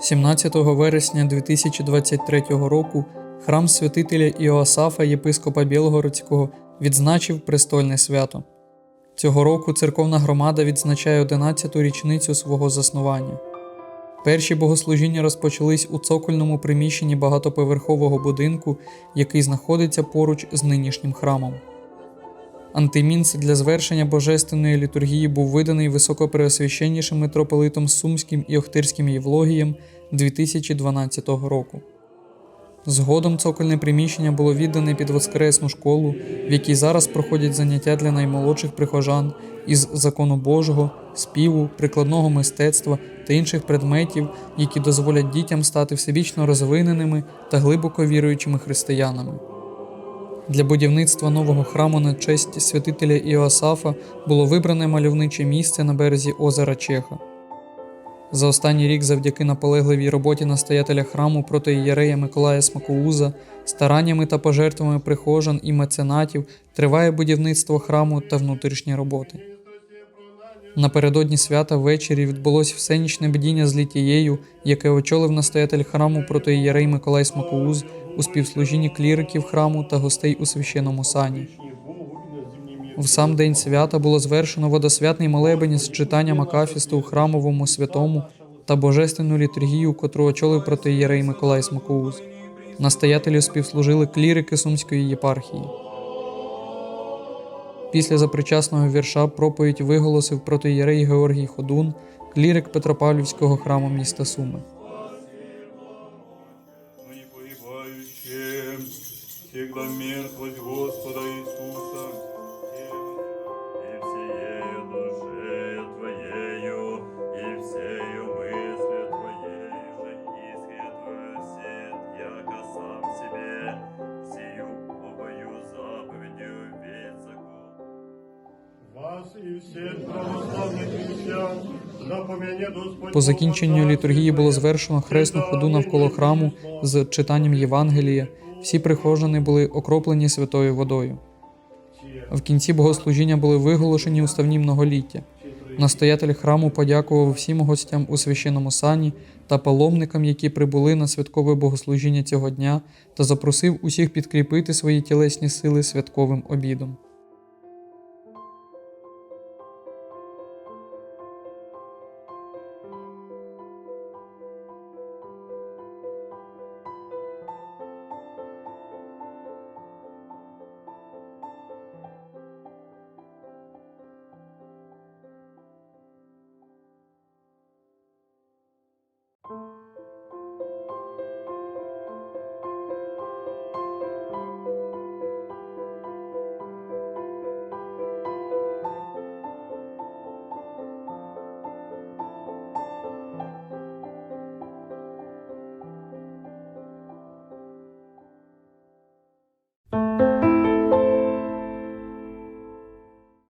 17 вересня 2023 року храм святителя Іоасафа, єпископа Білгородського, відзначив престольне свято. Цього року церковна громада відзначає 11-ту річницю свого заснування. Перші богослужіння розпочались у цокольному приміщенні багатоповерхового будинку, який знаходиться поруч з нинішнім храмом. Антимінц для звершення божественної літургії був виданий високопреосвященнішим митрополитом Сумським і Охтирським Євлогієм 2012 року. Згодом цокольне приміщення було віддане під воскресну школу, в якій зараз проходять заняття для наймолодших прихожан із закону Божого, співу, прикладного мистецтва та інших предметів, які дозволять дітям стати всебічно розвиненими та глибоко віруючими християнами. Для будівництва нового храму на честь святителя Іоасафа було вибране мальовниче місце на березі озера Чеха. За останній рік, завдяки наполегливій роботі настоятеля храму проти ієрея Миколая Смакоуза, стараннями та пожертвами прихожан і меценатів триває будівництво храму та внутрішні роботи. Напередодні свята ввечері відбулось всенічне бдіння з літією, яке очолив настоятель храму проти ієрей Миколай Смакоуз у співслужінні кліриків храму та гостей у священному сані. В сам день свята було звершено водосвятний молебень з читанням акафісту у храмовому святому та божественну літургію, котру очолив протиєрей Миколай Смакоуз. Настоятелю співслужили клірики Сумської єпархії. Після запричасного вірша проповідь виголосив протиєрей Георгій Ходун, клірик Петропавлівського храму міста Суми. всегда Господа Иисуса. По закінченню літургії було звершено хресну ходу навколо храму з читанням Євангелія. Всі прихожани були окроплені святою водою. В кінці богослужіння були виголошені уставні многоліття. Настоятель храму подякував всім гостям у священному сані та паломникам, які прибули на святкове богослужіння цього дня, та запросив усіх підкріпити свої тілесні сили святковим обідом. you.